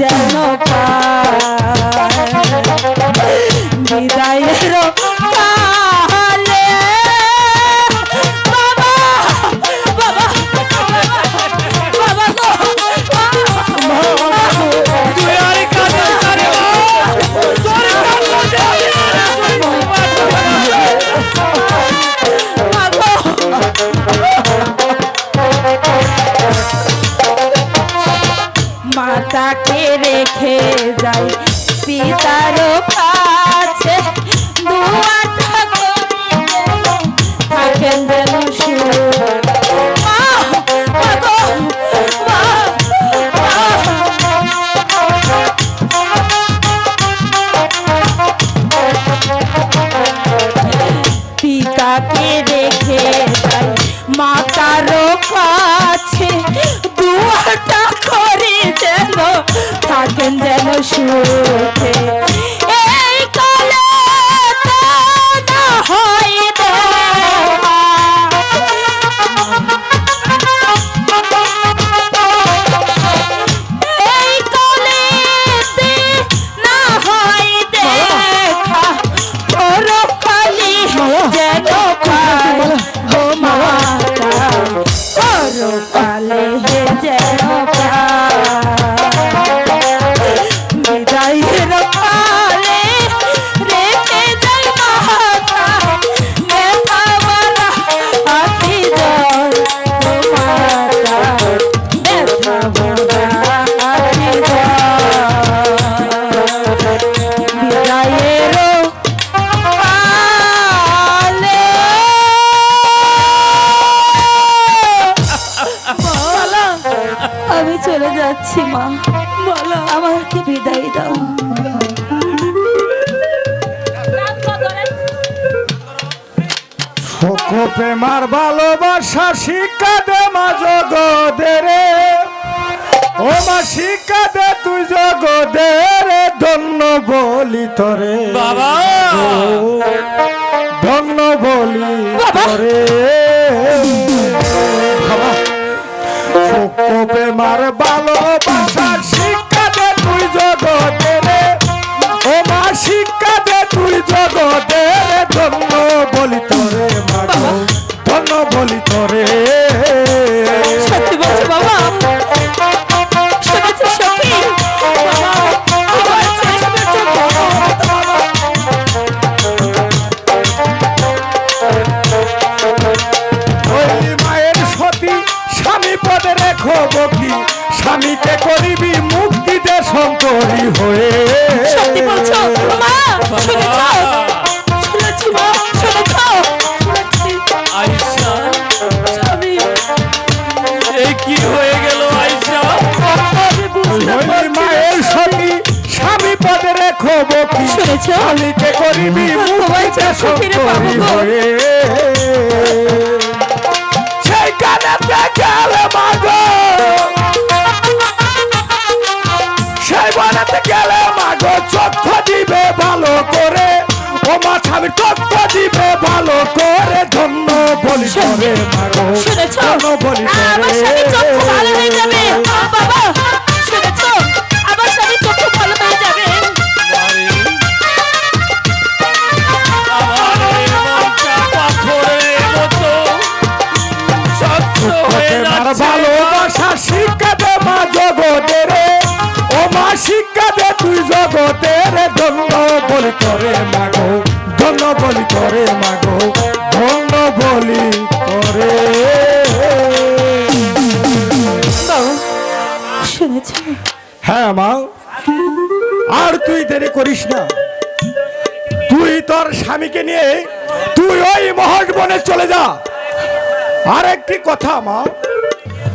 যেন পা পিতার খুশি মা বলো আমাকে বিদায় দাও। শোক প্রেমার ভালোবাসা শিক্ষা দে মা জগদে রে ও মা শিক্ষা দে তুই জগদে রে ধন্য বলি তোরে। বাবা! ধন্য বলি তোরে। শোক মার ভালোবাসা রেখো স্বামীকে করিবি মুক্তি দে শঙ্করী হয়ে। সত্যি বলছো? মা শুনেছ? শুনেছি মা শুনেছ? আইসা আমি এই কি হয়ে গেল আইসা মায়ের না, স্বামী পদে রেখো বকি। শুনেছ? স্বামীকে করিবি মুক্তি দে শঙ্করী হয়ে। ও মা স্বামী ভালো করে ধন্য বলি করে মাগো শুনেছ? বলি আমার স্বামী চক্ষু ভালো হয়ে যাবে। বাবা শুনেছ? আমার স্বামী চক্ষু ভালো হয়ে যাবে। মারে ভালোবাসা শিক্ষা দে মা জগতে রে। ও মা শিক্ষা দে তুই জগতে রে ধন্য বলি করে মাগো বলি করে মাগো ধন্য বলি করে। হ্যাঁ মা। আর তুই দেরি করিস না। তুই তোর স্বামীকে নিয়ে তুই ওই মহৎ বনে চলে যা। আর একটি কথা মা।